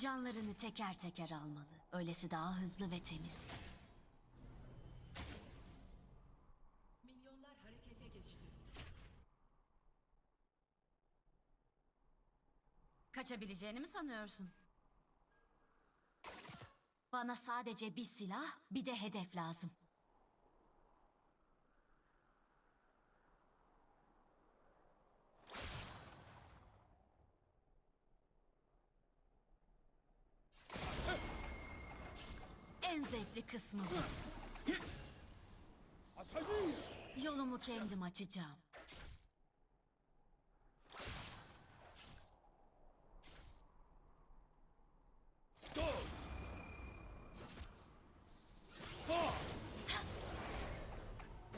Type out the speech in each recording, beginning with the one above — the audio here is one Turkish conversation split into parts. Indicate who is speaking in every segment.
Speaker 1: Canlarını teker teker almalı. Öylesi daha hızlı ve temiz.
Speaker 2: Milyonlar harekete geçti.
Speaker 1: Kaçabileceğini mi sanıyorsun? Bana sadece bir silah, bir de hedef lazım. En zevkli kısmı. Yolumu kendim açacağım.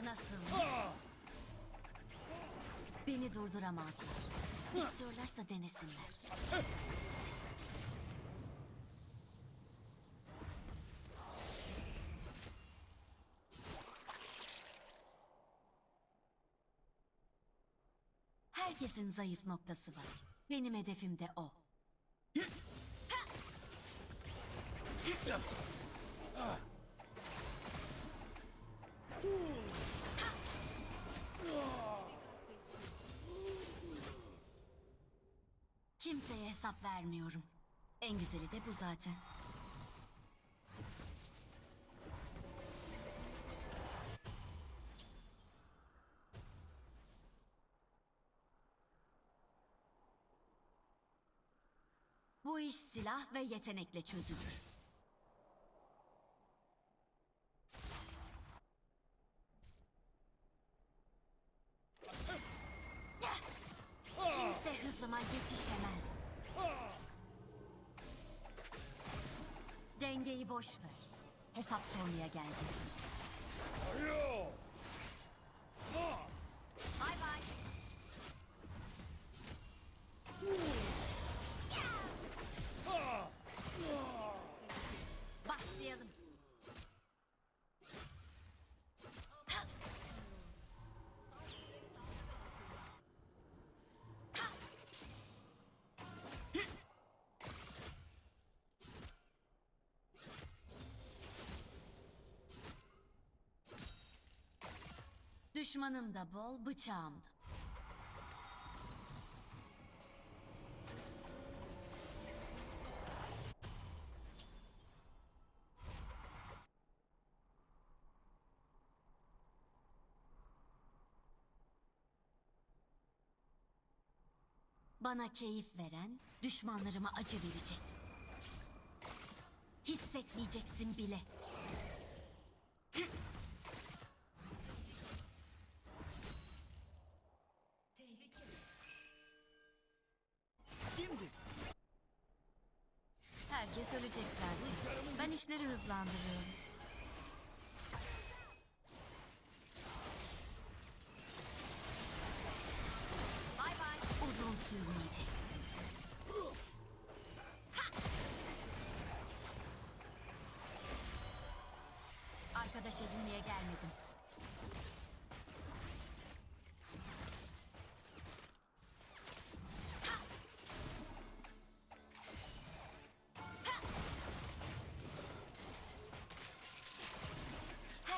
Speaker 1: Nasıl? Beni durduramazlar. İstiyorlarsa denesinler. Herkesin zayıf noktası var. Benim hedefim de o. Kimseye hesap vermiyorum. En güzeli de bu zaten. İş silah ve yetenekle çözülür. Kimse hızıma yetişemez. Dengeyi boş ver. Hesap sormaya geldim. Bay Düşmanım da bol, bıçağım da. Bana keyif veren, düşmanlarıma acı verecek. Hissetmeyeceksin bile. Herkes ölecek zaten. Ben işleri hızlandırıyorum. Bay bay. Uzun sürmeyecek. Arkadaş edinmeye gelmedim.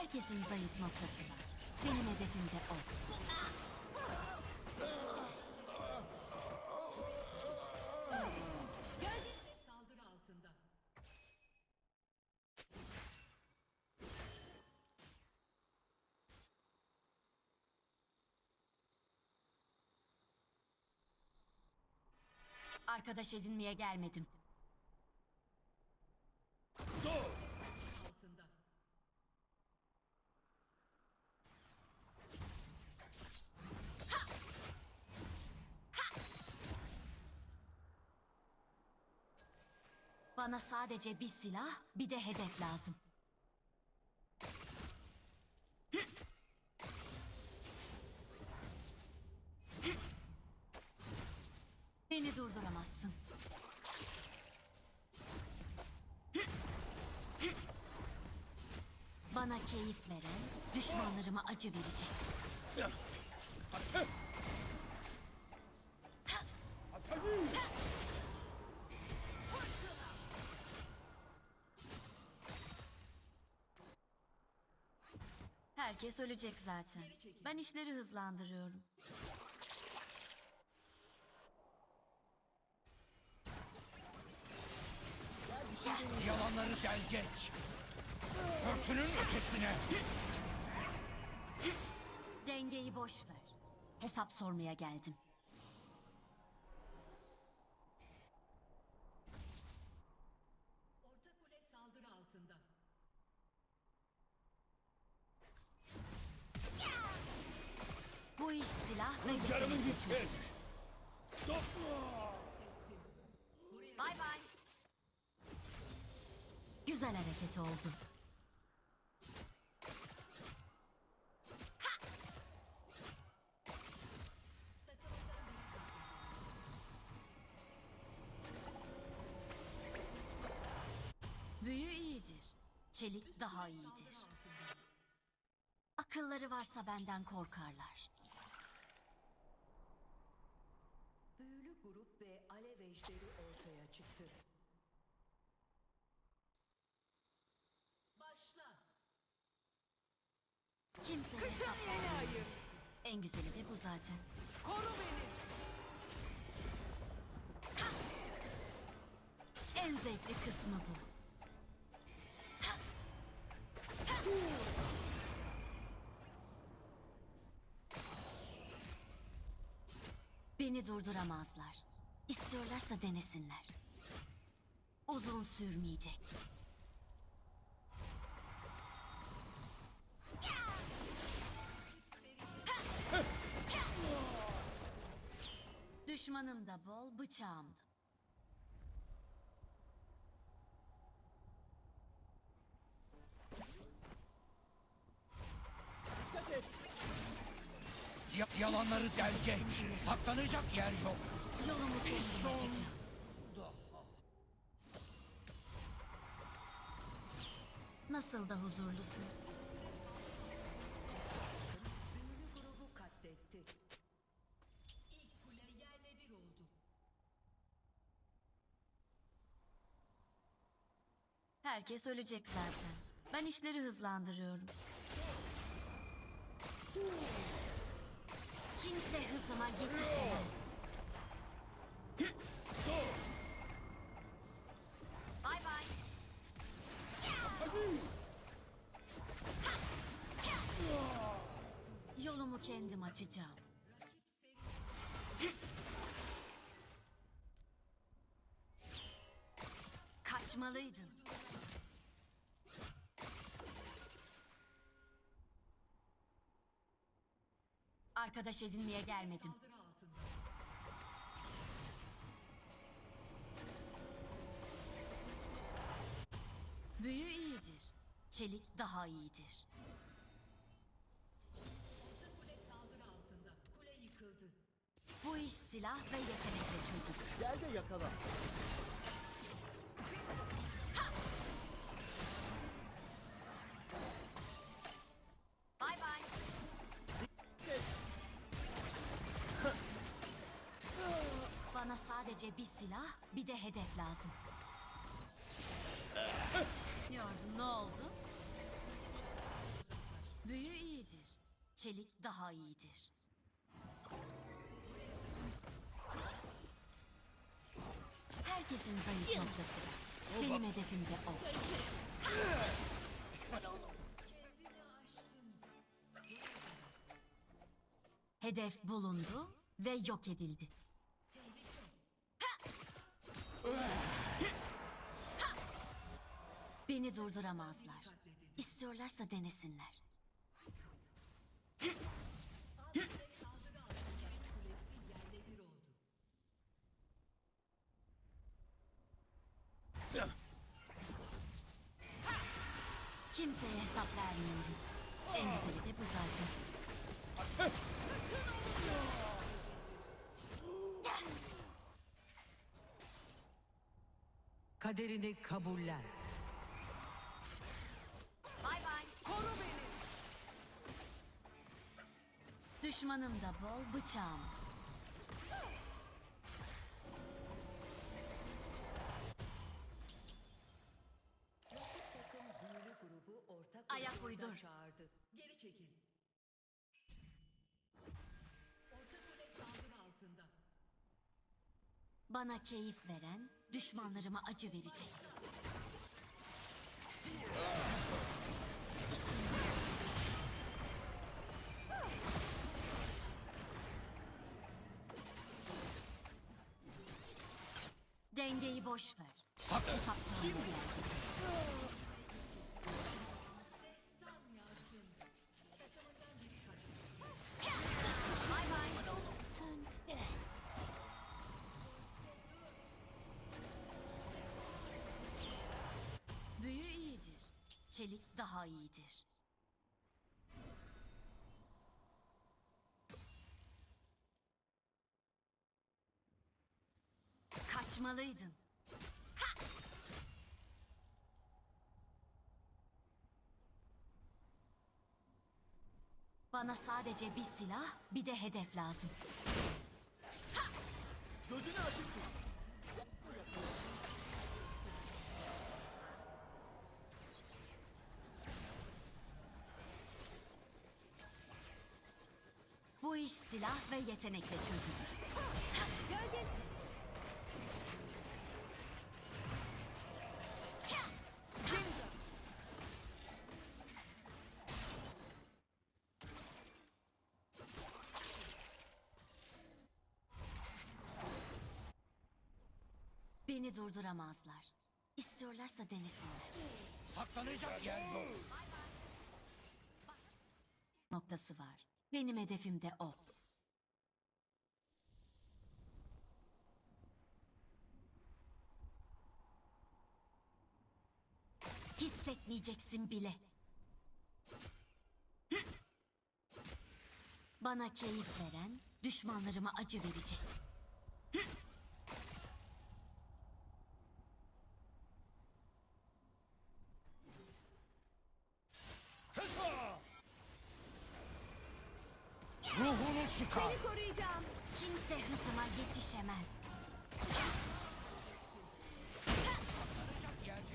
Speaker 1: Herkesin zayıf noktası var. Benim hedefim de o. Arkadaş edinmeye gelmedim.
Speaker 2: Altında.
Speaker 1: Bana sadece bir silah, bir de hedef lazım. Herkes ölecek zaten. Ben işleri hızlandırıyorum.
Speaker 3: Yalanları del geç. Örtünün ötesine.
Speaker 1: Dengeyi boş ver. Hesap sormaya geldim.
Speaker 2: Orta kule saldırı altında.
Speaker 1: Bu iş silah ve yetenek
Speaker 3: bitir.
Speaker 1: gücü. Bay bay. Güzel hareket oldu. Büyü iyidir. Çelik daha iyidir. Akılları varsa benden korkarlar.
Speaker 4: Grup ve alev ejderi ortaya çıktı.
Speaker 2: Başla.
Speaker 1: Kimse hesap vermiyor. En güzeli de bu zaten.
Speaker 4: Koru beni!
Speaker 1: En zevkli kısmı bu. Beni durduramazlar. İstiyorlarsa denesinler. Uzun sürmeyecek. Düşmanım da bol, bıçağım da.
Speaker 3: Ya- yalanları del geç. Saklanacak yer yok.
Speaker 1: Yolumu açacağım. Nasıl da huzurlusun. Herkes ölecek zaten. Ben işleri hızlandırıyorum. Kimse hızıma yetişemez. Bay bay. Yolumu kendim açacağım. Kaçmalıydın. Arkadaş edinmeye gelmedim. Büyü iyidir. Çelik daha iyidir. Bu iş silah ve yetenekle çözülür.
Speaker 5: Gel de yakala.
Speaker 1: Sadece bir silah, bir de hedef lazım. Diyordum, ne oldu? Büyü iyidir. Çelik daha iyidir. Herkesin zayıf noktası. Benim hedefim de o. Hedef bulundu ve yok edildi. Beni durduramazlar. İstiyorlarsa denesinler. Kimseye hesap vermiyorum. En güzeli de bu zaten.
Speaker 4: Kaderini kabullen.
Speaker 1: Düşmanım da bol, bıçağım. Ayak uydur.
Speaker 4: Çağırdı.
Speaker 2: Geri çekil.
Speaker 1: Bana keyif veren düşmanlarıma acı verecek. Dengeyi boş ver.
Speaker 3: Sakın.
Speaker 1: Hesap. Bay bay. Sön. Büyü iyidir. Çelik daha iyidir. Kaçmalıydın. Bana sadece bir silah, bir de hedef lazım.
Speaker 5: Gözünü açık tut.
Speaker 1: Bu iş silah ve yetenekle çözülür. Beni durduramazlar. İstiyorlarsa denesinler.
Speaker 3: Saklanacak yer yok.
Speaker 1: Noktası var. Benim hedefim de o. Hissetmeyeceksin bile. Bana keyif veren, düşmanlarıma acı verecek.
Speaker 3: Ruhunu çıkar.
Speaker 1: Kimse hızıma yetişemez.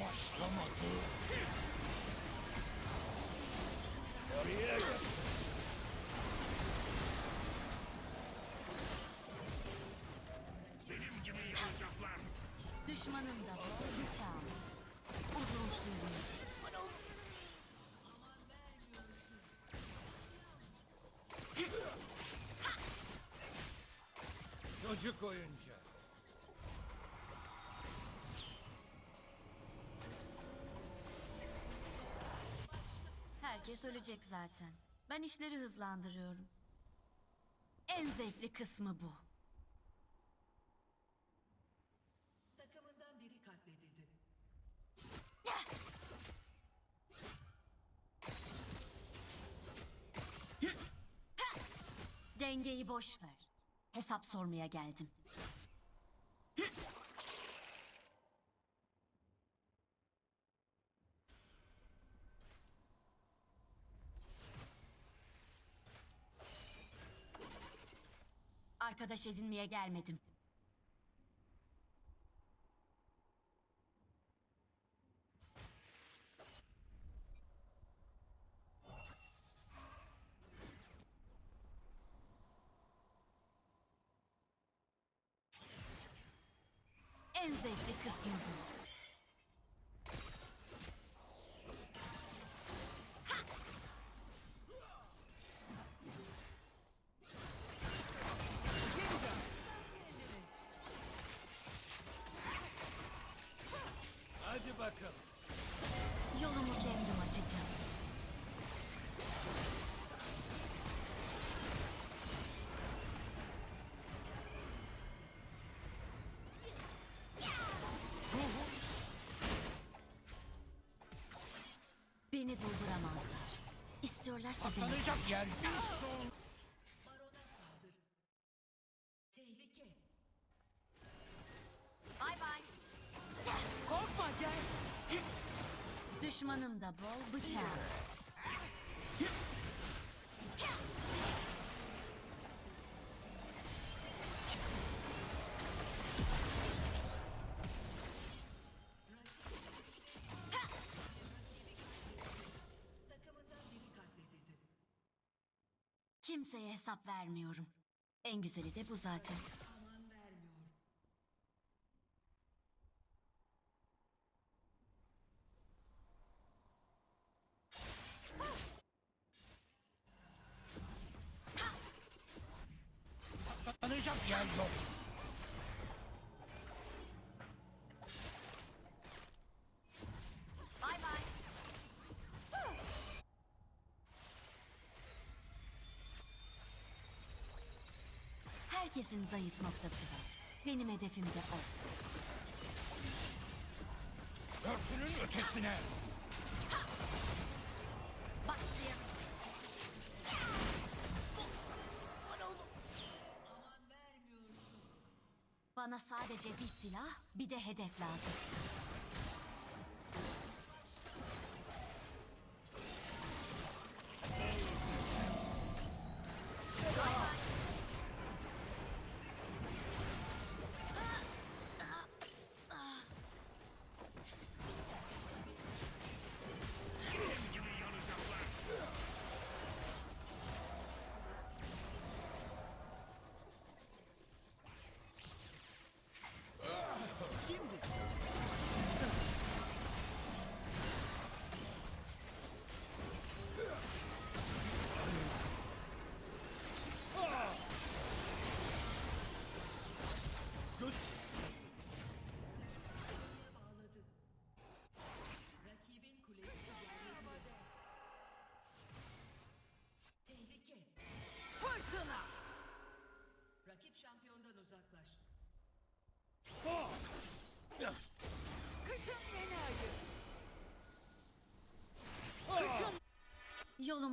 Speaker 3: Başlamadı. Oraya gel. Çocuk oyuncağı.
Speaker 1: Herkes ölecek zaten. Ben işleri hızlandırıyorum. En zevkli kısmı bu.
Speaker 4: Takımından biri katledildi.
Speaker 1: Dengeyi boş ver. Hesap sormaya geldim. Arkadaş edinmeye gelmedim. En zevkli kısmı bu.
Speaker 3: Bakalım.
Speaker 1: Yolumu kendim açacağım. Beni durduramazlar. İstiyorlarsa.
Speaker 3: Saklanacak yer
Speaker 1: Düşmanım da bol
Speaker 4: katledildi.
Speaker 1: Kimseye hesap vermiyorum. En güzeli de bu zaten. Herkesin zayıf noktası var. Benim hedefim de o.
Speaker 3: Örtünün ötesine.
Speaker 1: Başlayalım. Bana sadece bir silah, bir de hedef lazım.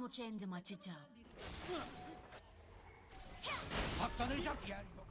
Speaker 1: Yolumu kendim açacağım.
Speaker 3: Saklanacak yer yok.